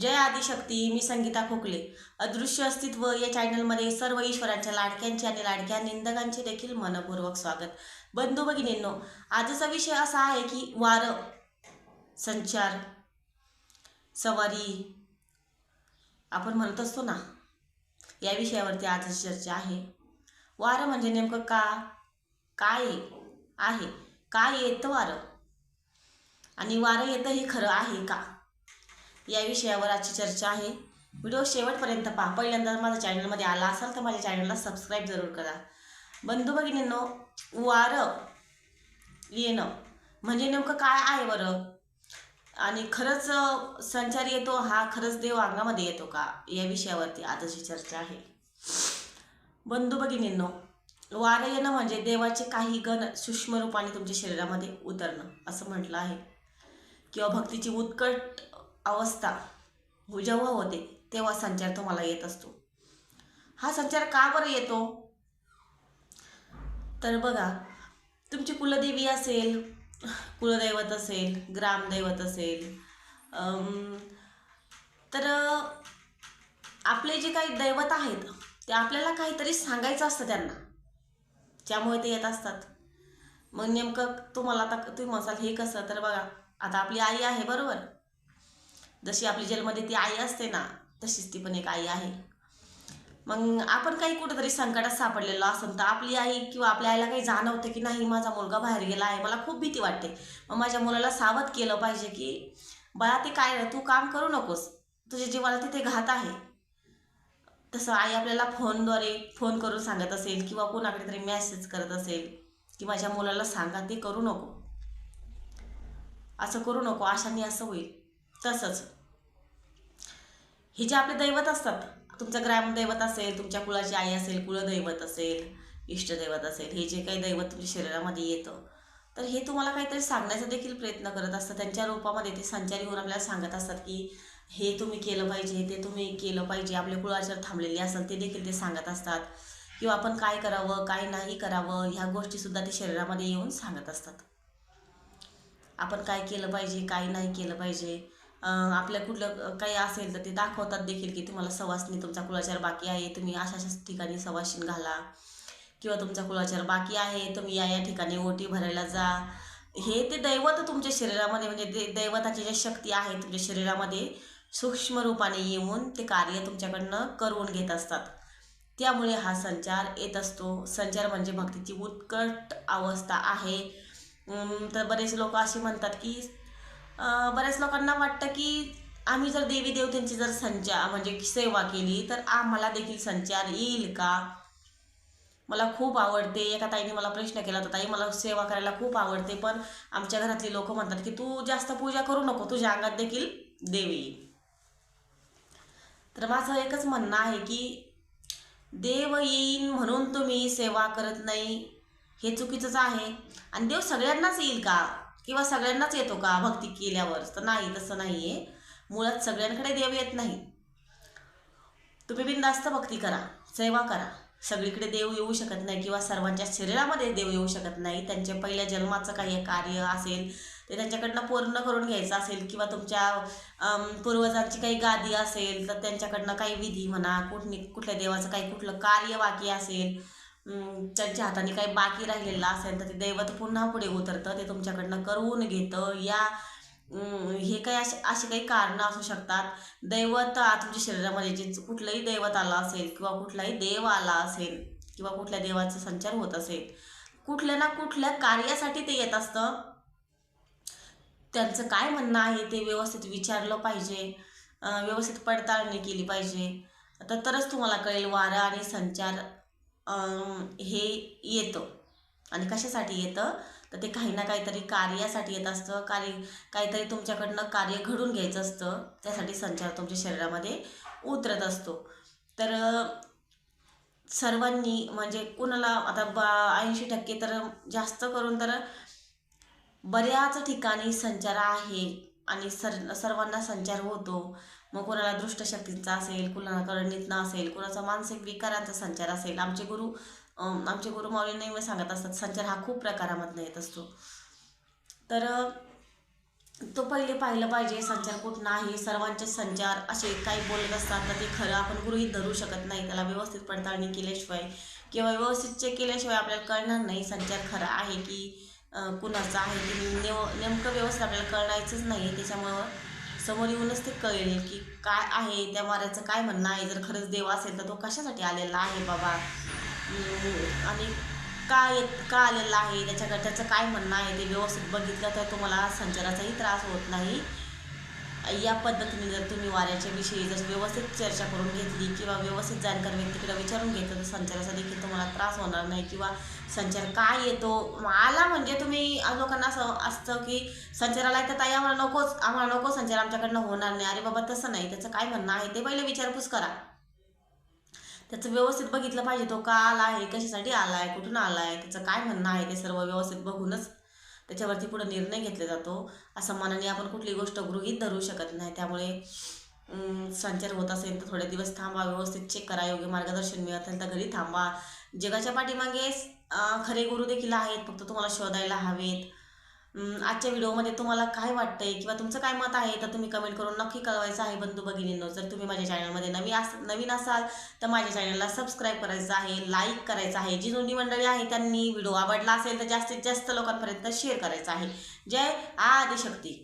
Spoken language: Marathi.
जय आदिशक्ती मी संगीता खोकले. अदृश्य अस्तित्व या चॅनलमध्ये सर्व ईश्वरांच्या लाडक्यांचे आणि लाडक्या निंदकांचे देखील मनपूर्वक स्वागत. बंधू भगिनींनो आजचा विषय असा आहे की वारं संचार सवारी आपण म्हणत असतो ना या विषयावरती आजची चर्चा आहे. वारं म्हणजे नेमकं का काय आहे? काय येतं वारं? आणि वारं येतं हे खरं आहे का? या विषयावर आजची चर्चा आहे. व्हिडिओ शेवटपर्यंत पहा. पहिल्यांदा माझ्या चॅनलमध्ये आला असाल तर माझ्या चॅनलला सबस्क्राईब जरूर करा. बंधू भगिनींनो वारं येणं म्हणजे नेमकं काय आहे बरं? आणि खरंच संचार येतो हा खरंच देव अंगामध्ये येतो का? या विषयावरती आजची चर्चा आहे. बंधू भगिनींनो वारं येणं म्हणजे देवाचे काही गण सूक्ष्म रूपाने तुमच्या शरीरामध्ये उतरणं असं म्हटलं आहे. किंवा भक्तीची उत्कट अवस्था जेव्हा होते तेव्हा संचार तुम्हाला येत असतो. हा संचार का बरं येतो? तर बघा तुमची कुलदेवी असेल कुलदैवत असेल ग्रामदैवत असेल तर आपले जे काही दैवत आहेत ते आपल्याला काहीतरी सांगायचं असतं त्यांना. त्यामुळे ते येत असतात. मग नेमकं तुम्हाला आता तुम्ही म्हणसाल हे कसं? तर बघा आता आपली आई आहे बरोबर? जशी आपली जेलमध्ये ती आई असते ना तशीच ती पण एक आई आहे. मग आपण काही कुठेतरी संकटात सापडलेलो असेल तर आपली आई किंवा आपल्या आईला काही जाणवतं की नाही माझा मुलगा बाहेर गेला आहे मला खूप भीती वाटते. मग माझ्या मुलाला सावध केलं पाहिजे की बाळा ते काय तू काम करू नकोस तुझ्या जीवाला तिथे घात आहे. तसं आई आपल्याला फोनद्वारे फोन करून सांगत असेल किंवा कोणाकडे तरी मेसेज करत असेल की माझ्या मुलाला सांगा ते करू नको. असं करू नको आशाने असं होईल. तसंच. हे जे आपले दैवत असतात तुमचं ग्रामदैवत असेल तुमच्या कुळाची आई असेल कुळदैवत असेल इष्टदैवत असेल हे जे काही दैवत तुमच्या शरीरामध्ये येतं तर हे तुम्हाला काहीतरी सांगण्याचा देखील प्रयत्न करत असतात. त्यांच्या रूपामध्ये ते संचारी होऊन आपल्याला सांगत असतात की हे तुम्ही केलं पाहिजे ते तुम्ही केलं पाहिजे आपले कुळाचार थांबलेले असेल ते देखील ते सांगत असतात. किंवा आपण काय करावं काय नाही करावं ह्या गोष्टीसुद्धा ते शरीरामध्ये येऊन सांगत असतात. आपण काय केलं पाहिजे काय नाही केलं पाहिजे आपल्या कुठलं काही असेल तर ते दाखवतात देखील की तुम्हाला सवासनी तुमचा कुलाचार बाकी आहे तुम्ही अशा अशा ठिकाणी सवासीन घाला. किंवा तुमचा कुलाचार बाकी आहे तुम्ही या या ठिकाणी ओटी भरायला जा. हे ते दैवत तुमच्या शरीरामध्ये म्हणजे ते दैवताची ज्या शक्ती आहे तुमच्या शरीरामध्ये सूक्ष्म रूपाने येऊन ते कार्य तुमच्याकडनं करून घेत असतात. त्यामुळे हा संचार येत असतो. संचार म्हणजे भक्तीची उत्कट अवस्था आहे. तर बरेच लोक असे म्हणतात की बऱ्याच लोकांना वाटतं की आम्ही जर देवी देवतेंची जर संचार म्हणजे सेवा केली तर आम्हाला देखील संचार येईल का? मला खूप आवडते. एका ताईने मला प्रश्न केला होता ताई मला सेवा करायला खूप आवडते पण आमच्या घरातली लोक म्हणतात की तू जास्त पूजा करू नको तुझ्या अंगात देखील देवी येईल. तर माझं एकच म्हणणं आहे की देव येईन म्हणून तुम्ही सेवा करत नाही हे चुकीचंच आहे. आणि देव सगळ्यांनाच येईल का? किंवा सगळ्यांनाच येतो का भक्ती केल्यावर? तर नाही तसं नाही आहे मुळात सगळ्यांकडे देव येत नाही. तुम्ही बिनधास्त भक्ती करा सेवा करा. सगळीकडे देव येऊ शकत नाही किंवा सर्वांच्या शरीरामध्ये देव येऊ शकत नाही. त्यांच्या पहिल्या जन्माचं काही कार्य असेल ते त्यांच्याकडनं पूर्ण करून घ्यायचं असेल किंवा तुमच्या पूर्वजांची काही गादी असेल तर त्यांच्याकडनं काही विधी म्हणा कुठली कुठल्या देवाचं काही कुठलं कार्य बाकी असेल त्यांच्या हाताने काही बाकी राहिलेलं असेल तर ते दैवत पुन्हा पुढे उतरतं ते तुमच्याकडनं करून घेतं. या हे काही असे अशी काही कारणं असू शकतात. दैवत तुमच्या शरीरामध्ये जे कुठलंही दैवत आलं असेल किंवा कुठलाही देव आला असेल किंवा कुठल्या देवाचा संचार होत असेल कुठल्या ना कुठल्या कार्यासाठी ते येत असतं. त्यांचं काय म्हणणं आहे ते व्यवस्थित विचारलं पाहिजे. व्यवस्थित पडताळणी केली पाहिजे. तर तरच तुम्हाला कळेल वारं आणि संचार हे येतं. आणि कशासाठी येतं? तर ते काही ना काहीतरी कार्यासाठी येत असतं. कार्य काहीतरी तुमच्याकडनं कार्य घडून घ्यायचं असतं. त्यासाठी संचार तुमच्या शरीरामध्ये उतरत असतो. तर सर्वांनी म्हणजे कुणाला आता बा ऐंशी टक्के तर जास्त करून तर बऱ्याच ठिकाणी संचार आहे. आणि सर सर्वांना संचार होतो. मग कोणाला दृष्टशक्तींचा असेल कुणाला करणीतनं असेल कुणाचा मानसिक विकारांचा संचार असेल. आमचे गुरु आमचे गुरु माऊली नेहमी सांगत असतात संचार हा खूप प्रकारामधनं येत असतो. तर तो पहिले पाहिलं पाहिजे संचार कुठं नाही सर्वांचे संचार असे काही बोलत असतात तर ते खरं आपण गृहीत धरू शकत नाही. त्याला व्यवस्थित पडताळणी केल्याशिवाय किंवा व्यवस्थित चेक केल्याशिवाय आपल्याला कळणार नाही संचार खरा आहे की कुणाचा आहे की नेव नेमकं व्यवस्थित आपल्याला कळायचंच नाही. आहे त्याच्यामुळं समोर येऊनच ते कळेल की काय आहे त्या माऱ्याचं काय म्हणणं आहे? जर खरंच देव असेल तर तो कशासाठी आलेला आहे बाबा? आणि का येत का आलेला आहे? त्याच्या त्याचं काय म्हणणं आहे? ते व्यवस्थित बघितलं तर तुम्हाला संचाराचाही त्रास होत नाही. या पद्धतीने जर तुम्ही वाऱ्याच्या विषयी जर व्यवस्थित चर्चा करून घेतली किंवा व्यवस्थित जाणकार व्यक्तीकडे विचारून घेतलं तर संचारासाठी देखील तुम्हाला त्रास होणार नाही किंवा संचार काय येतो? आला म्हणजे तुम्ही लोकांना असं असतं की संचाराला येतं ताई आम्हाला नकोच आम्हाला नको संचार आमच्याकडनं होणार नाही. अरे बाबा तसं नाही. त्याचं काय म्हणणं आहे? ते पहिले विचारपूस करा. त्याचं व्यवस्थित बघितलं पाहिजे तो का आला आहे कशासाठी आला आहे कुठून आला आहे त्याचं काय म्हणणं आहे ते सर्व व्यवस्थित बघूनच त्याच्यावरती पुढे निर्णय घेतला जातो. असं मनाने आपण कुठली गोष्ट गृहीत धरू शकत नाही. त्यामुळे संचार होत असेल तर थोडे दिवस थांबा व्यवस्थित चेक करा योग्य मार्गदर्शन मिळत असेल तर घरी थांबा. जगाच्या पाठीमागे खरे गुरु देखील आहेत. फक्त तुम्हाला शोधायला हवेत. आजच्या व्हिडिओमध्ये तुम्हाला काय वाटतंय किंवा तुमचं काय मत आहे तर तुम्ही कमेंट करून नक्की कळवायचं आहे बंधू भगिनींनो. जर तुम्ही माझ्या चॅनलमध्ये नवी अस नवीन असाल तर माझ्या चॅनलला सबस्क्राईब करायचं आहे लाईक करायचं आहे. जी जुनी मंडळी आहे त्यांनी व्हिडिओ आवडला असेल तर जास्तीत जास्त लोकांपर्यंत शेअर करायचा आहे. जय आदिशक्ती.